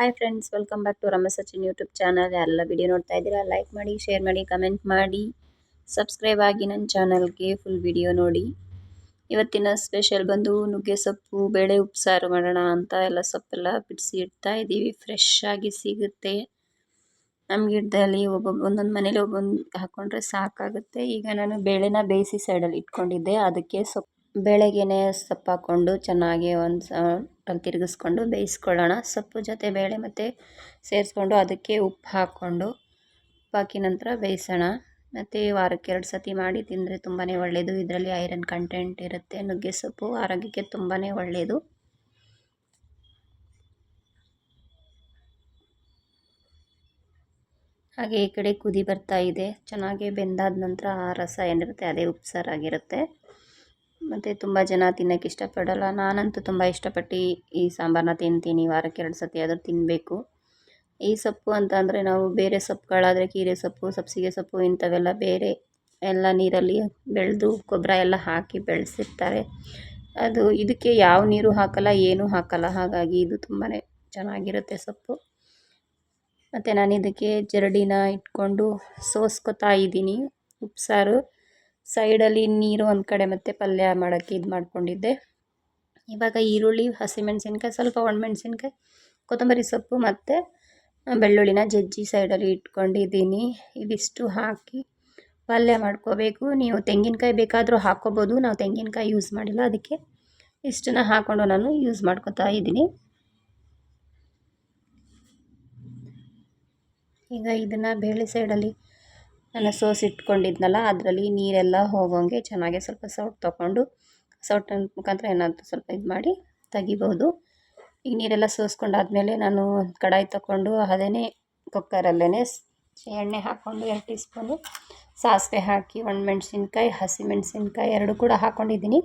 Hi friends welcome back to Ramesh Sachin YouTube channel ಎಲ್ಲ video ನೋಡ್ತಾ ಇದ್ದೀರಾ like ಮಾಡಿ ಶೇರ್ ಮಾಡಿ ಕಮೆಂಟ್ ಮಾಡಿ. ಸಬ್ಸ್ಕ್ರೈಬ್ ಆಗಿ ನನ್ನ ಚಾನಲ್ಗೆ ಫುಲ್ ವಿಡಿಯೋ ನೋಡಿ. ಇವತ್ತಿನ ಸ್ಪೆಷಲ್ ಬಂದು ನುಗ್ಗೆ ಸೊಪ್ಪು, ಬೇಳೆ ಉಪ್ಸಾರು ಮಾಡೋಣ ಅಂತ ಎಲ್ಲ ಸೊಪ್ಪೆಲ್ಲ ಬಿಡಿಸಿ ಇಡ್ತಾ ಇದ್ದೀವಿ. ಫ್ರೆಶ್ ಆಗಿ ಸಿಗುತ್ತೆ. ನಮ್ಗೆ ಗಿಡದಲ್ಲಿ ಒಬ್ಬೊಬ್ಬ ಒಂದೊಂದು ಮನೇಲಿ ಒಬ್ಬೊಂದು ಹಾಕ್ಕೊಂಡ್ರೆ ಸಾಕಾಗುತ್ತೆ. ಈಗ ನಾನು ಬೇಳೆನ ಬೇಯಿಸಿ ಸೈಡಲ್ಲಿ ಇಟ್ಕೊಂಡಿದ್ದೆ. ಅದಕ್ಕೆ ಸೊಪ್ಪು ಬೇಳೆಗೆನೆ ಸೊಪ್ಪು ಹಾಕ್ಕೊಂಡು ಚೆನ್ನಾಗಿ ಒಂದು ಸ ತಿರುಗಿಸ್ಕೊಂಡು ಬೇಯಿಸ್ಕೊಳ್ಳೋಣ. ಸೊಪ್ಪು ಜೊತೆ ಬೇಳೆ ಮತ್ತು ಸೇರಿಸ್ಕೊಂಡು ಅದಕ್ಕೆ ಉಪ್ಪು ಹಾಕ್ಕೊಂಡು ಉಪ್ಪು ಹಾಕಿ ನಂತರ ಬೇಯಿಸೋಣ. ಮತ್ತು ವಾರಕ್ಕೆ ಎರಡು ಸತಿ ಮಾಡಿ ತಿಂದರೆ ತುಂಬಾ ಒಳ್ಳೆಯದು ಇದರಲ್ಲಿ ಐರನ್ ಕಂಟೆಂಟ್ ಇರುತ್ತೆ. ನುಗ್ಗೆ ಸೊಪ್ಪು ಆರೋಗ್ಯಕ್ಕೆ ತುಂಬಾ ಒಳ್ಳೆಯದು ಹಾಗೆ ಈ ಕಡೆ ಕುದಿ ಬರ್ತಾ ಇದೆ. ಚೆನ್ನಾಗಿ ಬೆಂದಾದ ನಂತರ ಆ ರಸ ಏನಿರುತ್ತೆ, ಅದೇ ಉಪ್ಸಾರಾಗಿರುತ್ತೆ. ಮತ್ತು ತುಂಬ ಜನ ತಿನ್ನೋಕ್ಕೆ ಇಷ್ಟಪಡೋಲ್ಲ. ನಾನಂತೂ ತುಂಬ ಇಷ್ಟಪಟ್ಟು ಈ ಸಾಂಬಾರನ್ನ ತಿಂತೀನಿ. ವಾರಕ್ಕೆ ಎರಡು ಸತಿ ಆದರೂ ತಿನ್ನಬೇಕು ಈ ಸೊಪ್ಪು ಅಂತ ನಾವು ಬೇರೆ ಸೊಪ್ಪುಗಳಾದರೆ ಕೀರೆ ಸೊಪ್ಪು, ಸಬ್ಸಿಗೆ ಸೊಪ್ಪು ಇಂಥವೆಲ್ಲ ಬೇರೆ ಎಲ್ಲ ನೀರಲ್ಲಿ ಬೆಳೆದು ಗೊಬ್ಬರ ಎಲ್ಲ ಹಾಕಿ ಬೆಳೆಸಿರ್ತಾರೆ. ಅದು ಇದಕ್ಕೆ ಯಾವ ನೀರು ಹಾಕಲ್ಲ, ಏನೂ ಹಾಕಲ್ಲ. ಹಾಗಾಗಿ ಇದು ತುಂಬಾ ಚೆನ್ನಾಗಿರುತ್ತೆ ಸೊಪ್ಪು. ಮತ್ತು ನಾನು ಇದಕ್ಕೆ ಜರಡಿನ ಇಟ್ಕೊಂಡು ಸೋಸ್ಕೊತಾ ಇದ್ದೀನಿ. ಉಪ್ಸಾರು. ಸೈಡಲ್ಲಿ ನೀರು ಒಂದು ಕಡೆ ಮತ್ತು ಪಲ್ಯ ಮಾಡೋಕ್ಕೆ ಇದು ಮಾಡ್ಕೊಂಡಿದ್ದೆ. ಇವಾಗ ಈರುಳ್ಳಿ, ಹಸಿಮೆಣಸಿನ್ಕಾಯಿ, ಸ್ವಲ್ಪ ಒಣಮೆಣಸಿನ್ಕಾಯಿ, ಕೊತ್ತಂಬರಿ ಸೊಪ್ಪು ಮತ್ತು ಬೆಳ್ಳುಳ್ಳಿನ ಜಜ್ಜಿ ಸೈಡಲ್ಲಿ ಇಟ್ಕೊಂಡಿದ್ದೀನಿ. ಇದಿಷ್ಟು ಹಾಕಿ ಪಲ್ಯ ಮಾಡ್ಕೋಬೇಕು. ನೀವು ತೆಂಗಿನಕಾಯಿ ಬೇಕಾದರೂ ಹಾಕ್ಕೋಬೋದು. ನಾವು ತೆಂಗಿನಕಾಯಿ ಯೂಸ್ ಮಾಡಿಲ್ಲ. ಅದಕ್ಕೆ ಇಷ್ಟನ್ನ ಹಾಕ್ಕೊಂಡು ನಾನು ಯೂಸ್ ಮಾಡ್ಕೊತಾ ಇದ್ದೀನಿ. ಈಗ ಇದನ್ನು ಬೇಳೆ ಸೈಡಲ್ಲಿ ನಾನು ಸೋಸಿ ಇಟ್ಕೊಂಡಿದ್ನಲ್ಲ, ಅದರಲ್ಲಿ ನೀರೆಲ್ಲ ಹೋಗೋಂಗೆ ಚೆನ್ನಾಗಿ ಸ್ವಲ್ಪ ಸೌಟ್ ತೊಗೊಂಡು ಸೌಟ್ ಮುಖಾಂತರ ಏನಾದರೂ ಸ್ವಲ್ಪ ಇದು ಮಾಡಿ ತೆಗಿಬೋದು. ಈಗ ನೀರೆಲ್ಲ ಸೋಸ್ಕೊಂಡಾದಮೇಲೆ ನಾನು ಕಡಾಯಿ ತೊಗೊಂಡು ಅದೇ ಕುಕ್ಕರಲ್ಲೇ ಎಣ್ಣೆ ಹಾಕ್ಕೊಂಡು ಎರಡು ಟೀ ಸ್ಪೂನು ಸಾಸಿವೆ ಹಾಕಿ, ಒಣಮೆಣ್ಸಿನ್ಕಾಯಿ, ಹಸಿಮೆಣಸಿನ್ಕಾಯಿ, ಎರಡು ಕೂಡ ಹಾಕ್ಕೊಂಡಿದ್ದೀನಿ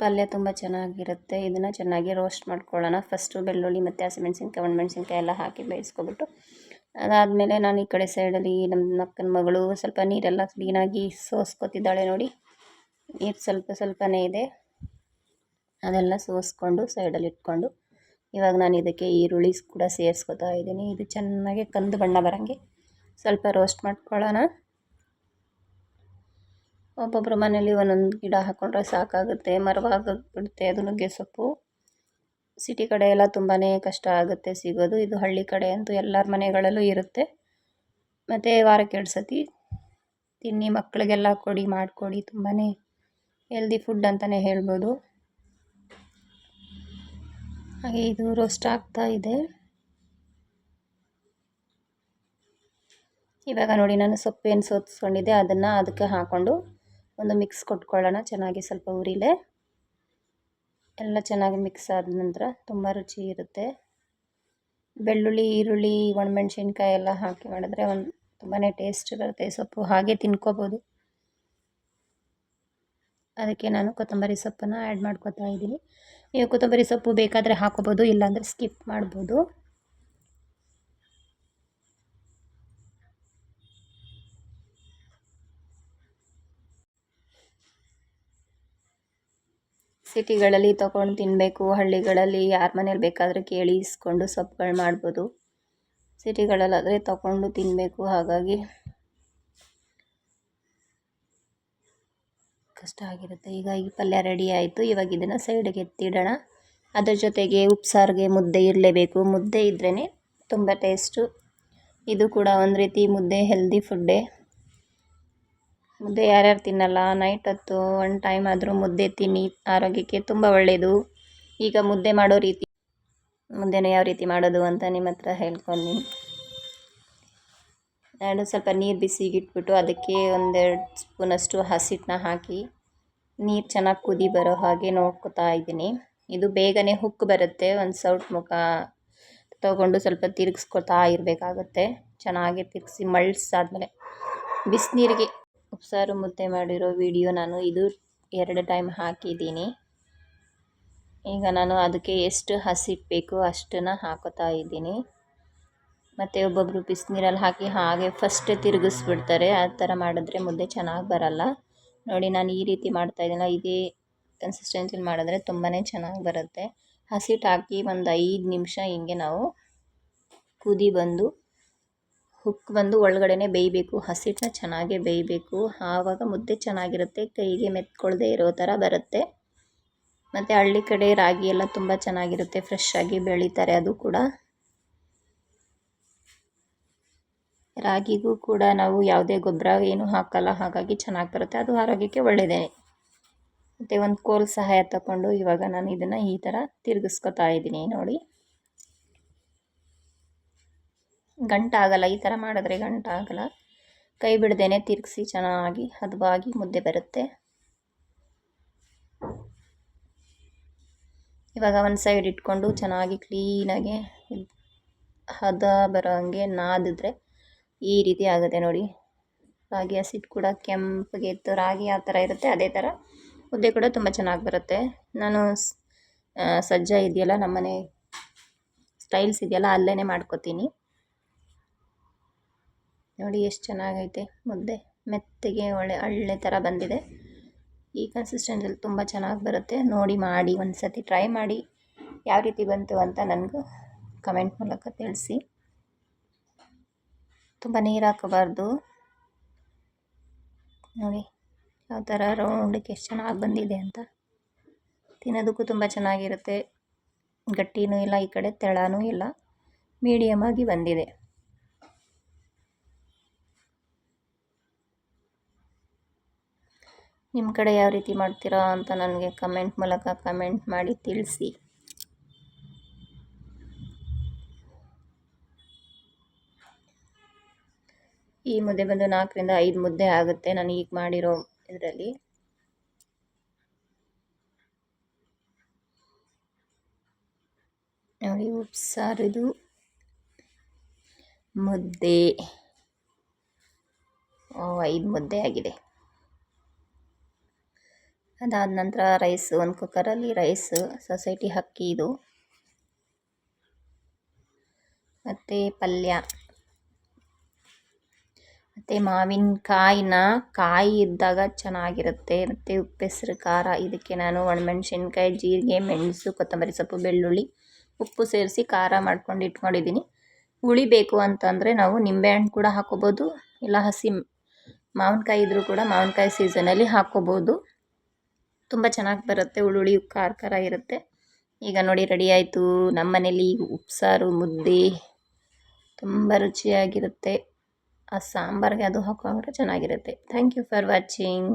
ಪಲ್ಯ ತುಂಬ ಚೆನ್ನಾಗಿರುತ್ತೆ. ಇದನ್ನು ಚೆನ್ನಾಗಿ ರೋಸ್ಟ್ ಮಾಡ್ಕೊಳ್ಳೋಣ. ಫಸ್ಟು ಬೆಳ್ಳುಳ್ಳಿ ಮತ್ತು ಹಸಿಮೆಣ್ಸಿನ್ಕಾಯಿ, ಒಣಮೆಣ್ಸಿನ್ಕಾಯಿ ಎಲ್ಲ ಹಾಕಿ ಬೇಯಿಸ್ಕೊಬಿಟ್ಟು, ಅದಾದಮೇಲೆ ನಾನು ಈ ಕಡೆ ಸೈಡಲ್ಲಿ ನಮ್ಮ ಅಕ್ಕನ ಮಗಳು ಸ್ವಲ್ಪ ನೀರೆಲ್ಲ ಕ್ಲೀನಾಗಿ ಸೋಸ್ಕೊತಿದ್ದಾಳೆ ನೋಡಿ. ನೀರು ಸ್ವಲ್ಪ ಸ್ವಲ್ಪನೇ ಇದೆ. ಅದೆಲ್ಲ ಸೋಸ್ಕೊಂಡು ಸೈಡಲ್ಲಿ ಇಟ್ಕೊಂಡು, ಇವಾಗ ನಾನು ಇದಕ್ಕೆ ಈರುಳ್ಳಿ ಕೂಡ ಸೇರಿಸ್ಕೊತಾ ಇದ್ದೀನಿ. ಇದು ಚೆನ್ನಾಗಿ ಕಂದು ಬಣ್ಣ ಬರೋಂಗೆ. ಸ್ವಲ್ಪ ರೋಸ್ಟ್ ಮಾಡ್ಕೊಳ್ಳೋಣ. ಒಬ್ಬೊಬ್ಬರ ಮನೇಲಿ ಒಂದೊಂದು ಗಿಡ ಹಾಕ್ಕೊಂಡ್ರೆ ಸಾಕಾಗುತ್ತೆ, ಮರವಾಗ್ಬಿಡುತ್ತೆ ಅದು ನುಗ್ಗೆ ಸೊಪ್ಪು ಸಿಟಿ ಕಡೆ ಎಲ್ಲ ತುಂಬಾ ಕಷ್ಟ ಆಗುತ್ತೆ ಸಿಗೋದು. ಇದು ಹಳ್ಳಿ ಕಡೆ ಅಂತೂ ಎಲ್ಲರ ಮನೆಗಳಲ್ಲೂ ಇರುತ್ತೆ. ಮತ್ತು ವಾರಕ್ಕೆ ಎರಡು ಸತಿ ತಿನ್ನಿ ಮಕ್ಕಳಿಗೆಲ್ಲ ಕೊಡಿ, ಮಾಡಿಕೊಡಿ ತುಂಬಾ ಹೆಲ್ದಿ ಫುಡ್ ಅಂತಲೇ ಹೇಳ್ಬೋದು. ಹಾಗೆ ಇದು ರೋಸ್ಟ್ ಆಗ್ತಾ ಇದೆ. ಇವಾಗ ನೋಡಿ, ನಾನು ಸೊಪ್ಪು ಏನು ಸೋತ್ಸ್ಕೊಂಡಿದ್ದೆ, ಅದನ್ನು ಅದಕ್ಕೆ ಹಾಕ್ಕೊಂಡು ಒಂದು ಮಿಕ್ಸ್ ಕೊಟ್ಕೊಳ್ಳೋಣ, ಚೆನ್ನಾಗಿ ಸ್ವಲ್ಪ ಉರಿಲೆ. ಎಲ್ಲ ಚೆನ್ನಾಗಿ ಮಿಕ್ಸ್ ಆದ ನಂತರ ತುಂಬ ರುಚಿ ಇರುತ್ತೆ. ಬೆಳ್ಳುಳ್ಳಿ, ಈರುಳ್ಳಿ, ಒಣಮೆಣ್ಸಿನ್ಕಾಯಿ ಎಲ್ಲ ಹಾಕಿ ಮಾಡಿದ್ರೆ ಒಂದು ತುಂಬಾ ಟೇಸ್ಟ್ ಬರುತ್ತೆ. ಸೊಪ್ಪು ಹಾಗೆ ತಿನ್ಕೋಬೋದು. ಅದಕ್ಕೆ ನಾನು ಕೊತ್ತಂಬರಿ ಸೊಪ್ಪನ್ನು ಆ್ಯಡ್ ಮಾಡ್ಕೊತಾ ಇದ್ದೀನಿ. ನೀವು ಕೊತ್ತಂಬರಿ ಸೊಪ್ಪು ಬೇಕಾದರೆ ಹಾಕೋಬೋದು, ಇಲ್ಲಾಂದರೆ ಸ್ಕಿಪ್ ಮಾಡ್ಬೋದು. ಸಿಟಿಗಳಲ್ಲಿ ತಗೊಂಡು ತಿನ್ನಬೇಕು ಹಳ್ಳಿಗಳಲ್ಲಿ ಯಾರ ಮನೇಲಿ ಬೇಕಾದರೆ ಕೇಳಿ ಇಸ್ಕೊಂಡು ಸೊಪ್ಪುಗಳು ಮಾಡ್ಬೋದು. ಸಿಟಿಗಳಲ್ಲಾದರೆ ತಗೊಂಡು ತಿನ್ನಬೇಕು ಹಾಗಾಗಿ ಕಷ್ಟ ಆಗಿರುತ್ತೆ. ಈಗ ಈ ಪಲ್ಯ ರೆಡಿ ಆಯಿತು. ಇವಾಗ ಇದನ್ನು ಸೈಡಿಗೆ ಎತ್ತಿಡೋಣ. ಅದರ ಜೊತೆಗೆ ಉಪ್ಸಾರಿಗೆ ಮುದ್ದೆ ಇರಲೇಬೇಕು. ಮುದ್ದೆ ಇದ್ರೇ ತುಂಬ ಟೇಸ್ಟು ಇದು ಕೂಡ ಒಂದು ರೀತಿ ಮುದ್ದೆ ಹೆಲ್ದಿ ಫುಡ್ಡೇ ಮುದ್ದೆ ಯಾರ್ಯಾರು ತಿನ್ನಲ್ಲ ನೈಟ್ ಹೊತ್ತು ಒನ್ ಟೈಮ್ ಆದರೂ ಮುದ್ದೆ ತಿನ್ನಿ, ಆರೋಗ್ಯಕ್ಕೆ ತುಂಬ ಒಳ್ಳೆಯದು ಈಗ ಮುದ್ದೆ ಮಾಡೋ ರೀತಿ, ಮುದ್ದೆನ ಯಾವ ರೀತಿ ಮಾಡೋದು ಅಂತ ನಿಮ್ಮ ಹತ್ರ ಹೇಳ್ಕೊಂಡು ನಾನು ಸ್ವಲ್ಪ ನೀರು ಬಿಸಿಗಿಟ್ಬಿಟ್ಟು ಅದಕ್ಕೆ ಒಂದೆರಡು ಸ್ಪೂನಷ್ಟು ಹಸಿಟ್ಟನ್ನ ಹಾಕಿ, ನೀರು ಚೆನ್ನಾಗಿ ಕುದಿ ಬರೋ ಹಾಗೆ ನೋಡ್ಕೊತಾ ಇದ್ದೀನಿ. ಇದು ಬೇಗನೆ ಹುಕ್ ಬರುತ್ತೆ, ಒಂದು ಸೌಟ್ ಮುಖ ತೊಗೊಂಡು ಸ್ವಲ್ಪ ತಿರುಗಿಸ್ಕೊತಾ ಇರಬೇಕಾಗುತ್ತೆ. ಚೆನ್ನಾಗಿ ತಿರುಗಿಸಿ ಮಳ್ಸಾದ್ಮೇಲೆ ಬಿಸಿನೀರಿಗೆ ಉಪ್ಸಾರು ಮುದ್ದೆ ಮಾಡಿರೋ ವಿಡಿಯೋ ನಾನು ಇದು ಎರಡು ಟೈಮ್ ಹಾಕಿದ್ದೀನಿ. ಈಗ ನಾನು ಅದಕ್ಕೆ ಎಷ್ಟು ಹಸಿಟ್ಟು ಬೇಕು ಅಷ್ಟನ್ನು ಹಾಕೋತಾ ಇದ್ದೀನಿ. ಮತ್ತು ಒಬ್ಬೊಬ್ಬರು ಬಿಸಿನೀರಲ್ಲಿ ಹಾಕಿ ಹಾಗೆ ಫಸ್ಟ್ ತಿರುಗಿಸ್ಬಿಡ್ತಾರೆ. ಆ ಥರ ಮಾಡಿದ್ರೆ ಮುದ್ದೆ ಚೆನ್ನಾಗಿ ಬರಲ್ಲ. ನೋಡಿ, ನಾನು ಈ ರೀತಿ ಮಾಡ್ತಾಯಿದ್ದೀನಲ್ಲ ಇದೇ ಕನ್ಸಿಸ್ಟೆನ್ಸಿಲಿ ಮಾಡಿದ್ರೆ ತುಂಬಾ ಚೆನ್ನಾಗಿ ಬರುತ್ತೆ. ಹಸಿಟ್ಟು ಹಾಕಿ ಒಂದು ಐದು ನಿಮಿಷ ಹಿಂಗೆ ನಾವು ಕುದಿ ಬಂದು ಹುಕ್ ಬಂದು ಒಳಗಡೆನೆ ಬೇಯಬೇಕು. ಹಸಿಟ್ಟನ್ನ ಚೆನ್ನಾಗೇ ಬೇಯಬೇಕು. ಆವಾಗ ಮುದ್ದೆ ಚೆನ್ನಾಗಿರುತ್ತೆ. ಕೈಗೆ ಮೆತ್ಕೊಳ್ಳದೆ ಇರೋ ಥರ ಬರುತ್ತೆ. ಮತ್ತು ಹಳ್ಳಿ ಕಡೆ ರಾಗಿ ಎಲ್ಲ ತುಂಬ ಚೆನ್ನಾಗಿರುತ್ತೆ. ಫ್ರೆಶ್ ಆಗಿ ಬೆಳೀತಾರೆ ಅದು ಕೂಡ. ರಾಗಿಗೂ ಕೂಡ ನಾವು ಯಾವುದೇ ಗೊಬ್ಬರ ಏನು ಹಾಕಲ್ಲ. ಹಾಗಾಗಿ ಚೆನ್ನಾಗಿ ಬರುತ್ತೆ. ಅದು ಆರೋಗ್ಯಕ್ಕೆ ಒಳ್ಳೆಯದೇ ಮತ್ತು ಒಂದು ಕೋಲ್ ಸಹಾಯ ತಗೊಂಡು ಇವಾಗ ನಾನು ಇದನ್ನು ಈ ಥರ ತಿರುಗಿಸ್ಕೊತಾ ಇದ್ದೀನಿ ನೋಡಿ. ಗಂಟಾಗಲ್ಲ, ಈ ಥರ ಮಾಡಿದ್ರೆ ಗಂಟಾಗಲ್ಲ. ಕೈ ಬಿಡ್ದೇನೆ ತಿರುಗಿಸಿ ಚೆನ್ನಾಗಿ ಹದವಾಗಿ ಮುದ್ದೆ ಬರುತ್ತೆ. ಇವಾಗ ಒಂದು ಸೈಡ್ ಇಟ್ಕೊಂಡು ಚೆನ್ನಾಗಿ ಕ್ಲೀನಾಗಿ ಹದ ಬರೋ ಹಂಗೆ ನಾದಿದ್ರೆ ಈ ರೀತಿ ಆಗುತ್ತೆ ನೋಡಿ. ರಾಗಿ ಹಸಿಟ್ಟು ಕೂಡ ಕೆಂಪಗೆ ಇತ್ತು. ರಾಗಿ ಆ ಥರ ಇರುತ್ತೆ, ಅದೇ ಥರ ಮುದ್ದೆ ಕೂಡ ತುಂಬ ಚೆನ್ನಾಗಿ ಬರುತ್ತೆ. ನಾನು ಸಜ್ಜ ಇದೆಯಲ್ಲ, ನಮ್ಮನೆ ಸ್ಟೈಲ್ಸ್ ಇದೆಯಲ್ಲ ಅಲ್ಲೇ ಮಾಡ್ಕೋತೀನಿ. ನೋಡಿ ಎಷ್ಟು ಚೆನ್ನಾಗೈತೆ. ಮುದ್ದೆ ಮೆತ್ತಗೆ ಒಳ್ಳೆ ಹಳ್ಳೆ ಥರ ಬಂದಿದೆ. ಈ ಕನ್ಸಿಸ್ಟೆನ್ಸಲ್ಲಿ ತುಂಬ ಚೆನ್ನಾಗಿ ಬರುತ್ತೆ. ನೋಡಿ ಮಾಡಿ ಒಂದು ಸತಿ ಟ್ರೈ ಮಾಡಿ ಯಾವ ರೀತಿ ಬಂತು ಅಂತ ನನಗೂ ಕಮೆಂಟ್ ಮೂಲಕ ತಿಳಿಸಿ. ತುಂಬ ನೀರು ಹಾಕಬಾರ್ದು. ನೋಡಿ ಯಾವ ಥರ ರೌಂಡಕ್ಕೆ ಎಷ್ಟು ಚೆನ್ನಾಗಿ ಬಂದಿದೆ ಅಂತ. ತಿನ್ನೋದಕ್ಕೂ ತುಂಬ ಚೆನ್ನಾಗಿರುತ್ತೆ. ಗಟ್ಟಿನೂ ಇಲ್ಲ, ಈ ಕಡೆ ತೆಳನೂ ಇಲ್ಲ. ಮೀಡಿಯಮ್ ಆಗಿ ಬಂದಿದೆ. ನಿಮ್ಮ ಕಡೆ ಯಾವ ರೀತಿ ಮಾಡ್ತೀರಾ ಅಂತ ನನಗೆ ಕಮೆಂಟ್ ಮೂಲಕ ಕಮೆಂಟ್ ಮಾಡಿ ತಿಳಿಸಿ. ಈ ಮುದ್ದೆ ಬಂದು ನಾಲ್ಕರಿಂದ ಐದು ಮುದ್ದೆ ಆಗುತ್ತೆ. ನಾನು ಈಗ ಮಾಡಿರೋ ಇದರಲ್ಲಿ. ನೋಡಿ ಉಪ್ಸಾರಿದು ಮುದ್ದೆ. ಐದು ಮುದ್ದೆ ಆಗಿದೆ. ಅದಾದ ನಂತರ ರೈಸ್ ಒಂದು ಕುಕ್ಕರಲ್ಲಿ ರೈಸ್ ಸೊಸೈಟಿ ಅಕ್ಕಿ ಇದು. ಮತ್ತು ಪಲ್ಯ. ಮತ್ತು ಮಾವಿನಕಾಯಿನ ಕಾಯಿ ಇದ್ದಾಗ ಚೆನ್ನಾಗಿರುತ್ತೆ. ಮತ್ತು ಉಪ್ಪೆಸರು ಖಾರ, ಇದಕ್ಕೆ ನಾನು ಒಣಮೆಣಸಿನ್ಕಾಯಿ, ಜೀರಿಗೆ, ಮೆಣಸು, ಕೊತ್ತಂಬರಿ ಸೊಪ್ಪು, ಬೆಳ್ಳುಳ್ಳಿ, ಉಪ್ಪು ಸೇರಿಸಿ ಖಾರ ಮಾಡ್ಕೊಂಡು ಇಟ್ಕೊಂಡಿದ್ದೀನಿ. ಹುಳಿ ಬೇಕು ಅಂತಂದರೆ ನಾವು ನಿಂಬೆಹಣ್ಣು ಕೂಡ ಹಾಕೋಬೋದು. ಇಲ್ಲ ಹಸಿ ಮಾವಿನಕಾಯಿ ಇದ್ದರೂ ಕೂಡ ಮಾವಿನಕಾಯಿ ಸೀಸನಲ್ಲಿ ಹಾಕ್ಕೋಬೋದು ತುಂಬ ಚೆನ್ನಾಗಿ ಬರುತ್ತೆ ಹುಳುಳಿ ಖಾರ ಖಾರ ಇರುತ್ತೆ. ಈಗ ನೋಡಿ ರೆಡಿ ಆಯಿತು. ನಮ್ಮ ಮನೇಲಿ ಉಪ್ಸಾರು, ಮುದ್ದೆ ತುಂಬ ರುಚಿಯಾಗಿರುತ್ತೆ. ಆ ಸಾಂಬಾರಿಗೆ ಅದು ಹಾಕೊಂಡ್ರೆ ಚೆನ್ನಾಗಿರುತ್ತೆ. Thank you for watching